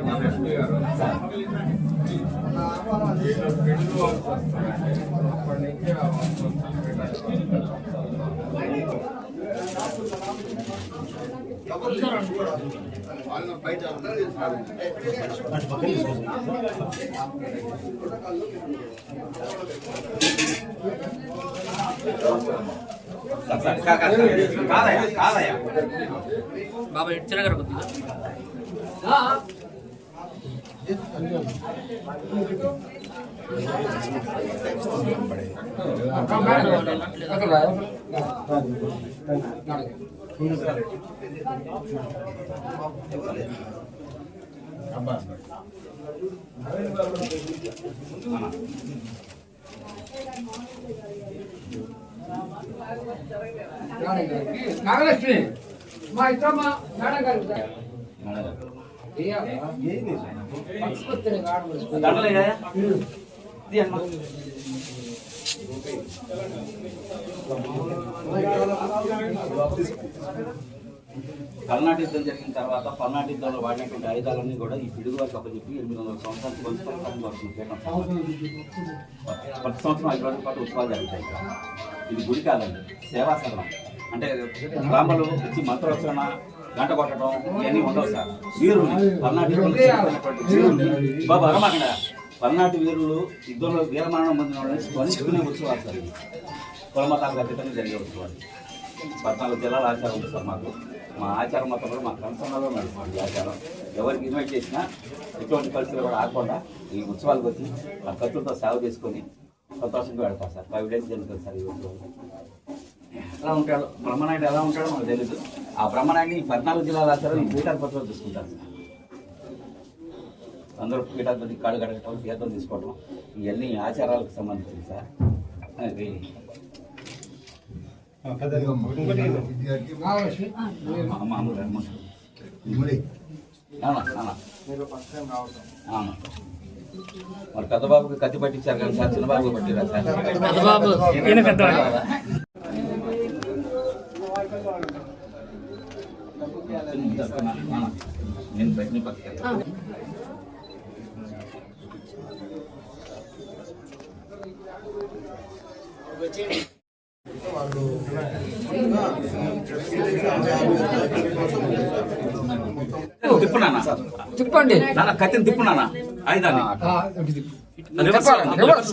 గారు మన ఎస్పీ గారు వీళ్ళు వస్తున్నారండి. అప్పటి నుంచి ఆ వస్తువులు పెట్టాలి. సార్ సార్ కా- కా- కాదయ్యా కాదయ్యా బాబా ఇటు తిరగరు కొద్దిగా నాగలక్ష్మి మా ఇద్దరమ్మ మేడం గారు పల్నాటి యుద్ధం జరిగిన తర్వాత పల్నాటి యుద్ధంలో వాడినటువంటి ఆయుధాలన్నీ కూడా ఈ పిడుగు వారికి అప్పచెప్పి ఎనిమిది వందల సంవత్సరాలకు పంచుకొని వస్తుంది ప్రతి సంవత్సరం ఐదు రోజుల పాటు ఉత్సవాలు జరుగుతాయి ఇది గుడి కాదండి సేవా సదనం అంటే గ్రామాలు వచ్చి మంత్రోచ్చరణ గంట కొట్టడం ఇవన్నీ ఉండవు సార్. వీరులు పల్నాటి యుద్ధంలో వీరులు. బాబు అరమాకండ పల్నాటి వీరులు యుద్ధంలో వీరమరణం పొందిన వాళ్ళని స్మరించుకునే ఉత్సవాలు సార్ ఇవి. కులమతాలకు అతీతంగా జరిగే ఉత్సవాలు. పద్నాలుగు జిల్లాల ఆచారం ఉంది సార్ మాకు. మా ఆచారం మొత్తం కూడా మా కన్సర్న్లో నడుస్తుంది ఆచారం. ఎవరికి ఇన్వైట్ చేసినా ఎటువంటి పరిస్థితులు కూడా ఆకుండా ఈ ఉత్సవాలకు వచ్చి ఆ ఖర్చులతో సేవ చేసుకొని సంతోషంగా పెడతాం సార్. ఫైవ్ డేస్ జరుగుతుంది సార్ ఈ ఉత్సవాలు? ఎలా ఉంటాడో? బ్రహ్మనాయుడు ఎలా ఉంటాడో మనకు తెలియదు ఆ బ్రహ్మనాయుడిని ఈ పద్నాలుగు జిల్లాల ఆచారం ఈ పీఠాధిపతిలో చూసుకుంటారు సార్ అందరూ పీఠాధిపతి కాళ్ళు కడగటం తీర్థం తీసుకోవడం ఇవన్నీ ఆచారాలకు సంబంధించింది సార్. మరి పెద్ద బాబుకి కత్తి పట్టించారు కదా సార్ చిన్న బాబుకి పట్టిరా సార్ పెద్ద బాబు ఈయన పెద్దవాడు. అవునా. నేను బయట తిప్పండి. నాన్న కత్తిని తిప్పు. రివర్స్లో ఉంది, రివర్స్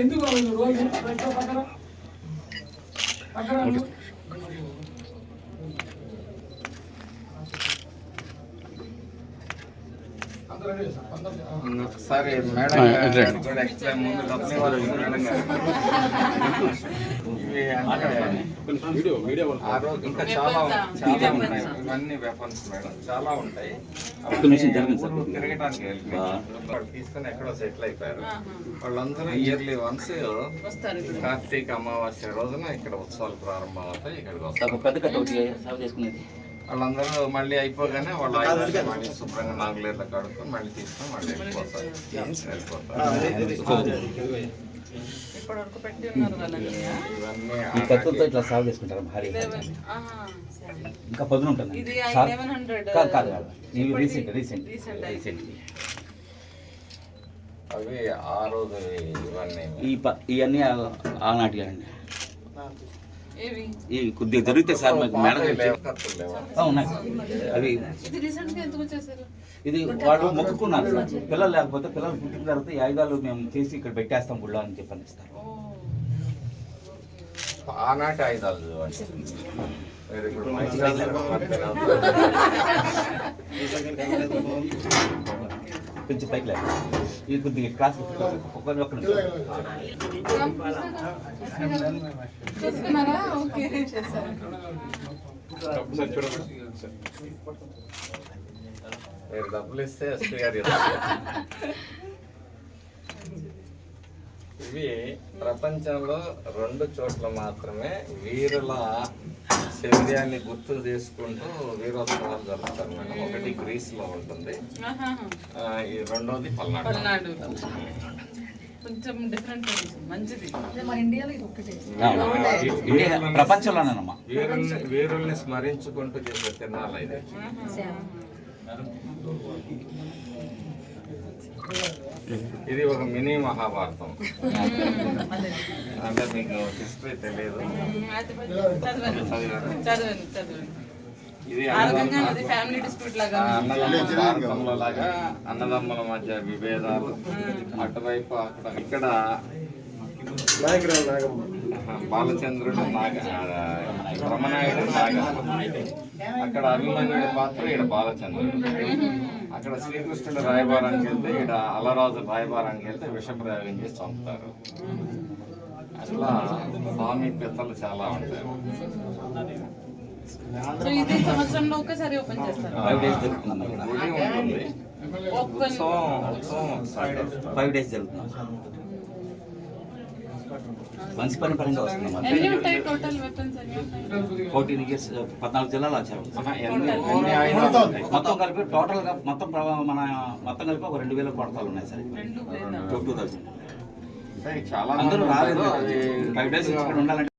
ఎందుకు పక్కన? పక్కన సార్, మేడం ఎక్స్ప్లెయిన్ ముందు ఇంకా చాలా చాలా ఉన్నాయి ఇవన్నీ వెపన్స్ మేడం చాలా ఉంటాయి వెళ్ళిపోయారు. వాళ్ళు తీసుకొని ఎక్కడో సెటిల్ అయిపోయారు వాళ్ళందరూ ఇయర్లీ వన్స్ కార్తీక అమావాస్య రోజున ఇక్కడ ఉత్సవాలు ప్రారంభం అవుతాయి ఇక్కడికి వస్తారు ఒక పెద్ద కట్ట ఒకటి సేవ చేసుకునేది వాళ్ళందరూ మళ్ళీ అయిపోగానే వాళ్ళ మళ్ళీ శుభ్రంగా నాగులేర్ల కడుక్కొని మళ్ళీ తీసుకొని మళ్ళీ వెళ్ళిపోతారు వెళ్ళిపోతారు ఇప్పటివరకు పెట్టి ఉన్నారు ఈ కత్తులతో ఇట్లా సేవ చేసుకుంటారు భారీ. ఇంకా పదును ఉంటుంది? ఇది సార్- 1100 కాదు కాదు కాదు. ఇవి రీసెంట్ రీసెంట్ రీసెంట్ అవి ఆ రోజు ఇవన్నీ. ఈ ప ఇవన్నీ ఆనాటి అండి. ఏవి ఈ కొద్దిగా జరిగితే సార్ మాకు మేడం ఉన్నాయి సార్. అవి ఇది రీసెంట్గా ఎందుకు వచ్చేసారు ఇది వాళ్ళు మొక్కుకున్నారు సార్ పిల్లలు లేకపోతే పిల్లలు పుట్టిన తర్వాత ఈ ఆయుధాలు మేము చేసి ఇక్కడ పెట్టేస్తాం గుళ్ళ అని చెప్పని ఇస్తారు ఓ ఆనాటి ఆయుధాలు చూడండి కొంచెం పైకి లేదు ఇది కొద్దిగా క్లాస్ డబ్బులు ఇస్తే ఎస్పీ గారు ఇవి ప్రపంచంలో రెండు చోట్ల మాత్రమే వీరుల శౌర్యాన్ని గుర్తు చేసుకుంటూ వీరోత్సవాలు జరుపుతారు మేడం. ఒకటి గ్రీస్లో ఉంటుంది ఈ రెండోది పల్నాడు. పల్నాడు. కొంచెం డిఫరెంట్ మంచిది. మన ఇండియాలో ఇది ఒక్కటే. ఆ, ఇండియా ప్రపంచంలోనేనమ్మా. వీరుల్ని వీరుల్ని స్మరించుకుంటూ చేసే తిరణాలు ఇది ఇది ఒక మినీ మహాభారతం. అంటే మీకు హిస్టరీ తెలియదు ఇది లాగా అన్నదమ్ముల భారతంలో లాగా. అన్నదమ్ముల మధ్య విభేదాలు. అటువైపు అక్కడ ఇక్కడ బాలచంద్రుడు నాగ ఆ, బ్రహ్మనాయుడు నాగమ్మ అక్కడ అభిమన్యుడి పాత్ర ఇక్కడ బాలచంద్రుడు. అక్కడ శ్రీకృష్ణుడు రాయబారానికి వెళ్తే ఇక్కడ అలరాజు రాయబారానికి వెళ్తే విషప్రయోగం చేసి చంపుతారు. అట్లా స్వామి పిత్తలు చాలా ఉంటాయి సో ఇది సంవత్సరంలో ఒక్కసారి ఓపెన్ చేస్తారు. ఉంటుంది. ఫైవ్ డేస్ జరుగుతుంది. మంచి పని పరంగా ఉంటాయి ఫోర్టీన్ ఇయర్స్ పద్నాలుగు జిల్లాలు వచ్చారు? మొత్తం కలిపి టోటల్గా మొత్తం మన మొత్తం కలిపి ఒక రెండు వేల కొడతాలు ఉన్నాయి సార్. వేల. టూ థౌసండ్ అందరూ మంది రాలేదు. ఫైవ్ డేస్ ఇక్కడ ఉండాలంటే